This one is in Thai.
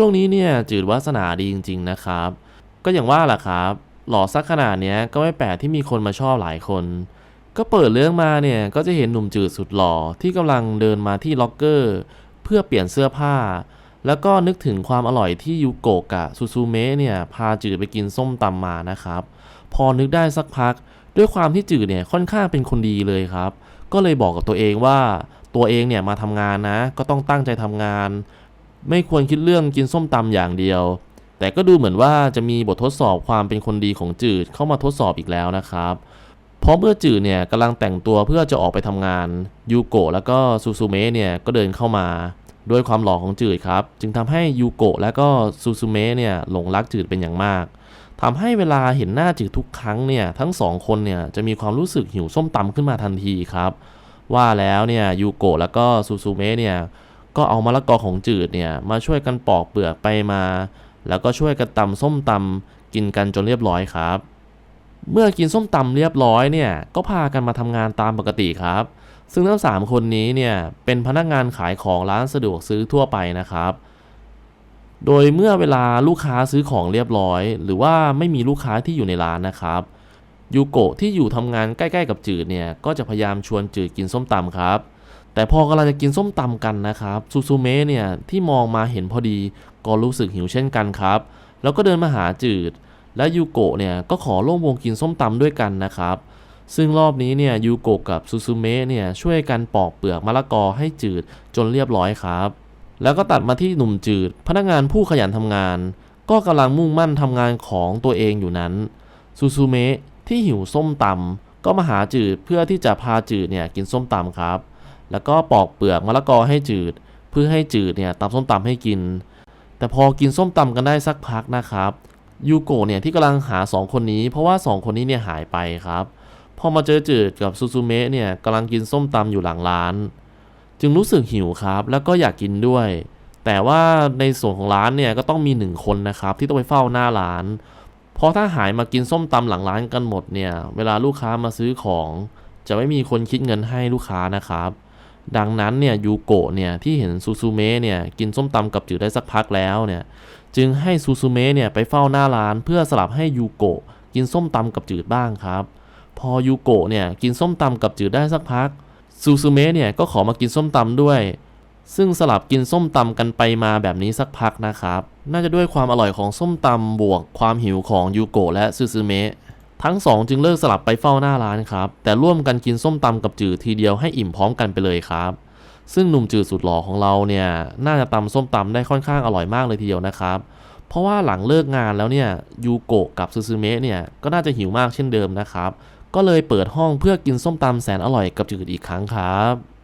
ช่วงนี้เนี่ยจืดวาสนาดีจริง ๆนะครับ ก็อย่างว่าแหละครับ หล่อสักขนาดเนี้ยก็ไม่แปลกที่มีคนมาชอบหลายคน ก็เปิดเรื่องมาเนี่ยก็จะเห็นหนุ่มจืดสุดหล่อที่กำลังเดินมาที่ล็อกเกอร์ เพื่อเปลี่ยนเสื้อผ้า แล้วก็นึกถึงความอร่อยที่ยูโกกับซูซูเมะเนี่ยพาจืดไปกินส้มตำมานะครับ พอนึกได้สักพัก ด้วยความที่จืดเนี่ยค่อนข้างเป็นคนดีเลยครับ ก็เลยบอกกับตัวเองว่าตัวเองเนี่ยมาทำงานนะ ก็ต้องตั้งใจทำงาน ไม่ควรคิดเรื่องกินส้มตำอย่างเดียว แต่ก็ดูเหมือนว่าจะมีบททดสอบความเป็นคนดีของจืดเข้ามาทดสอบอีกแล้วนะครับ เพราะเมื่อจืดเนี่ยกำลังแต่งตัวเพื่อจะออกไปทำงานยูโกะแล้วก็ซูซูเมะเนี่ยก็เดินเข้ามา ด้วยความหล่อของจืดครับ จึงทำให้ยูโกะและก็ซูซูเมะเนี่ยหลงรักจืดเป็นอย่างมากทำให้เวลาเห็นหน้าจืดทุกครั้งเนี่ยทั้งสองคนเนี่ยจะมีความรู้สึกหิวส้มตำขึ้นมาทันทีครับ ว่าแล้วเนี่ยยูโกะแล้วก็ซูซูเมะเนี่ย ก็เอามะละกอของจืดเนี่ยมาช่วยกันปอกเปลือกไปมา แล้วก็ช่วยกันตำส้มตำกินกันจนเรียบร้อยครับ เมื่อกินส้มตำเรียบร้อยเนี่ยก็พากันมาทำงานตามปกติครับ ซึ่งทั้งสามคนนี้เนี่ยเป็นพนักงานขายของร้านสะดวกซื้อทั่วไปนะครับ โดยเมื่อเวลาลูกค้าซื้อของเรียบร้อย หรือว่าไม่มีลูกค้าที่อยู่ในร้านนะครับยูโกะที่อยู่ทำงานใกล้ ๆ กับจืดเนี่ยก็จะพยายามชวนจืดกินส้มตำครับ แต่พอกำลังจะกินส้มตำกันนะครับซูซูเมะเนี่ยที่มองมาเห็นพอดีก็รู้สึกหิวเช่นกันครับ แล้วก็เดินมาหาจืด และยูโกะเนี่ยก็ขอร่วมวงกินส้มตำด้วยกันนะครับ ซึ่งรอบนี้เนี่ยยูโกะกับซูซูเมะเนี่ยช่วยกันปอกเปลือกมะละกอให้จืดจนเรียบร้อยครับ แล้วก็ตัดมาที่หนุ่มจืด พนักงานผู้ขยันทำงาน ก็กำลังมุ่งมั่นทำงานของตัวเองอยู่นั้นซูซูเมะที่หิวส้มตำก็มาหาจืดเพื่อที่จะพาจืดเนี่ยกินส้มตำครับ แล้วก็ปอกเปลือกมะละกอให้จืด เพื่อให้จืดเนี่ยตำส้มตำให้กิน แต่พอกินส้มตำกันได้สักพักนะครับยูโกะเนี่ยที่กำลังหาสองคนนี้ เพราะว่าสองคนนี้เนี่ยหายไปครับ พอมาเจอจืดกับซูซูเมะเนี่ยกำลังกินส้มตำอยู่หลังร้าน จึงรู้สึกหิวครับ แล้วก็อยากกินด้วย แต่ว่าในส่วนของร้านเนี่ยก็ต้องมีหนึ่งคนนะครับ ที่ต้องไปเฝ้าหน้าร้านเพราะถ้าหายมากินส้มตำหลังร้านกันหมดเนี่ย เวลาลูกค้ามาซื้อของ จะไม่มีคนคิดเงินให้ลูกค้านะครับ ดังนั้นเนี่ยยูโกะเนี่ยที่เห็นซูซูเมะเนี่ยกินส้มตำกับจืดได้สักพักแล้วเนี่ยจึงให้ซูซูเมะเนี่ยไปเฝ้าหน้าร้าน เพื่อสลับให้ยูโกะกินส้มตำกับจืดบ้างครับ พอยูโกะเนี่ยกินส้มตำกับจืดได้สักพักซูซูเมะเนี่ยก็ขอมากินส้มตำด้วย ซึ่งสลับกินส้มตำกันไปมาแบบนี้สักพักนะครับ น่าจะด้วยความอร่อยของส้มตำบวกความหิวของยูโกะและซูซูเมะ ทั้งสองจึงเลิกสลับไปเฝ้าหน้าร้านครับ แต่ร่วมกันกินส้มตำกับจืดทีเดียวให้อิ่มพร้อมกันไปเลยครับ ซึ่งหนุ่มจืดสุดหล่อของเราเนี่ยน่าจะตำส้มตำได้ค่อนข้างอร่อยมากเลยทีเดียวนะครับ เพราะว่าหลังเลิกงานแล้วเนี่ยยูโกะกับซูซูเมะเนี่ยก็น่าจะหิวมากเช่นเดิมนะครับ ก็เลยเปิดห้องเพื่อกินส้มตำแสนอร่อยกับจืดอีกครั้งครับ